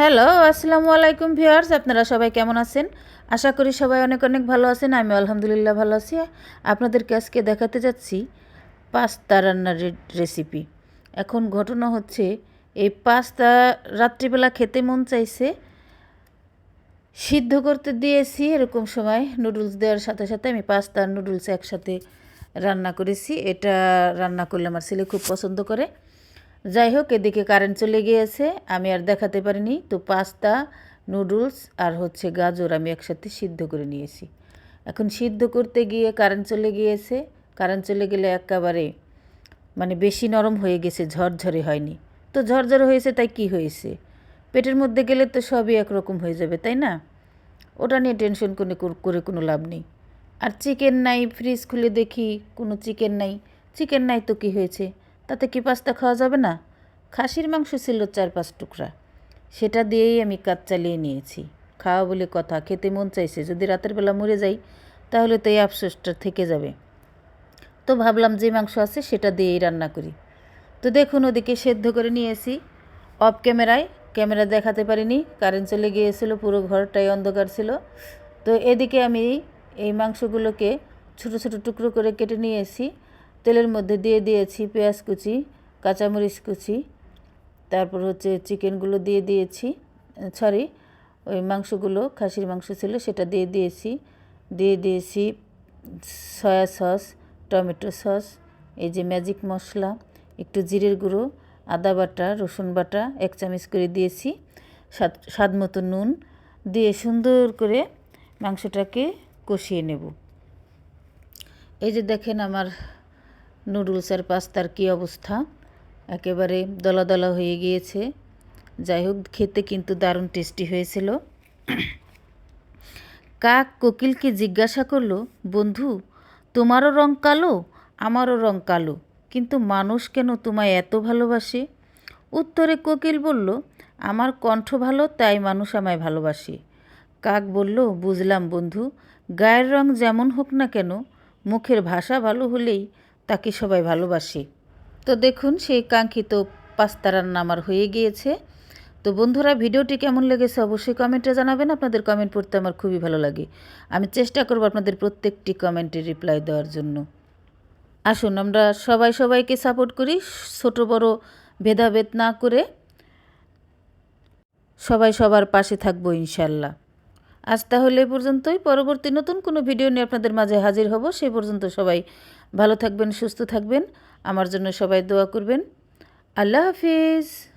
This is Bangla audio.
হ্যালো, আসসালামু আলাইকুম ভিউয়ার্স, আপনারা সবাই কেমন আছেন? আশা করি সবাই অনেক অনেক ভালো আছেন, আমি আলহামদুলিল্লাহ ভালো আছি। আপনাদেরকে আজকে দেখাতে যাচ্ছি পাস্তা রান্নার রেসিপি এখন ঘটনা হচ্ছে, এই পাস্তা রাত্রিবেলা খেতে মন চাইছে, সিদ্ধ করতে দিয়েছি এরকম সময়, নুডলস দেওয়ার সাথে সাথে আমি পাস্তা নুডলস একসাথে রান্না করেছি। এটা রান্না করলে আমার ছেলে খুব পছন্দ করে। যাই হোক এদিকে কারেন্ট চলে গিয়েছে। আমি আর দেখাতে পারিনি। তো পাস্তা নুডলস আর হচ্ছে গাজর আমি একসাথে সিদ্ধ করে নিয়েছি। এখন সিদ্ধ করতে গিয়ে কারেন্ট চলে গিয়েছে। কারেন্ট চলে গেলে একেবারে মানে বেশি নরম হয়ে গেছে, ঝরঝরে হয়নি। তো ঝরঝরে হয়েছে, তাই কি হয়েছে? পেটের মধ্যে গেলে তো সবই একরকম হয়ে যাবে, তাই না? ওটা নিয়ে টেনশন করে করে কোনো লাভ নেই। আর চিকেন নাই ফ্রিজ খুলে দেখি, কোনো চিকেন নাই। চিকেন নাই তো কি হয়েছে? তাতে কি পাস্তা খাওয়া যাবে না? খাসির মাংস ছিল চার পাঁচ টুকরা। সেটা দিয়েই আমি কাজ চালিয়ে নিয়েছি। খাওয়া বলে কথা, খেতে মন চাইছে। যদি রাতের বেলা মরে যাই, তাহলে তো এই আফসোসটা থেকে যাবে। তো ভাবলাম যে মাংস আছে, সেটা দিয়েই রান্না করি। তো দেখুন, ওদিকে সেদ্ধ করে নিয়েছি। অফ ক্যামেরায়, ক্যামেরা দেখাতে পারিনি। কারেন্ট চলে গিয়েছিল, পুরো ঘরটাই অন্ধকার ছিল। তো এদিকে আমি এই মাংসগুলোকে ছোট ছোট টুকরো করে কেটে নিয়েছি। তেলের মধ্যে দিয়ে দিয়েছি পেঁয়াজ কুচি, কাঁচামরিচ কুচি, তারপর হচ্ছে চিকেনগুলো দিয়ে দিয়েছি সরি ওই মাংসগুলো, খাসির মাংস ছিল সেটা দিয়ে দিয়েছি দিয়ে দিয়েছি সয়া সস, টমেটো সস, এই যে ম্যাজিক মশলা, একটু জিরের গুঁড়ো, আদা বাটা, রসুন বাটা, এক চামচ করে দিয়েছি, স্বাদ স্বাদ মতো নুন, দিয়ে সুন্দর করে মাংসটাকে কষিয়ে নেব। এই যে দেখেন আমার নুডলস আর পাস্তার কী অবস্থা? একেবারে দলা দলা হয়ে গিয়েছে। যাই হোক, খেতে কিন্তু দারুণ টেস্টি হয়েছিল। কাক কোকিলকে জিজ্ঞাসা করল, বন্ধু, তোমারও রং কালো? আমারও রং কালো। কিন্তু মানুষ কেন তোমায় এত ভালোবাসে? উত্তরে কোকিল বলল, আমার কণ্ঠ ভালো, তাই মানুষ আমায় ভালোবাসে। কাক বলল, বুঝলাম বন্ধু, গায়ের রং যেমন হোক না কেন, মুখের ভাষা ভালো হলেই তাকে সবাই ভালোবাসে। তো দেখুন, সেই কাঙ্ক্ষিত পাস্তা রান্না আমার হয়ে গিয়েছে। তো বন্ধুরা, ভিডিওটি কেমন লেগেছে অবশ্যই কমেন্টে জানাবেন। আপনাদের কমেন্ট পড়তে আমার খুবই ভালো লাগে। আমি চেষ্টা করব আপনাদের প্রত্যেকটি কমেন্টে রিপ্লাই দেওয়ার জন্য। আসুন, আমরা সবাই সবাইকে সাপোর্ট করি, ছোট, বড় ভেদাভেদ না করে সবাই সবার পাশে থাকব ইনশাল্লাহ। আজ তাহলে এ পর্যন্তই। পরবর্তী নতুন কোনো ভিডিও নিয়ে আপনাদের মাঝে হাজির হব। সেই পর্যন্ত সবাই ভালো থাকবেন সুস্থ থাকবেন। আমার জন্য সবাই দোয়া করবেন। আল্লাহ হাফিজ।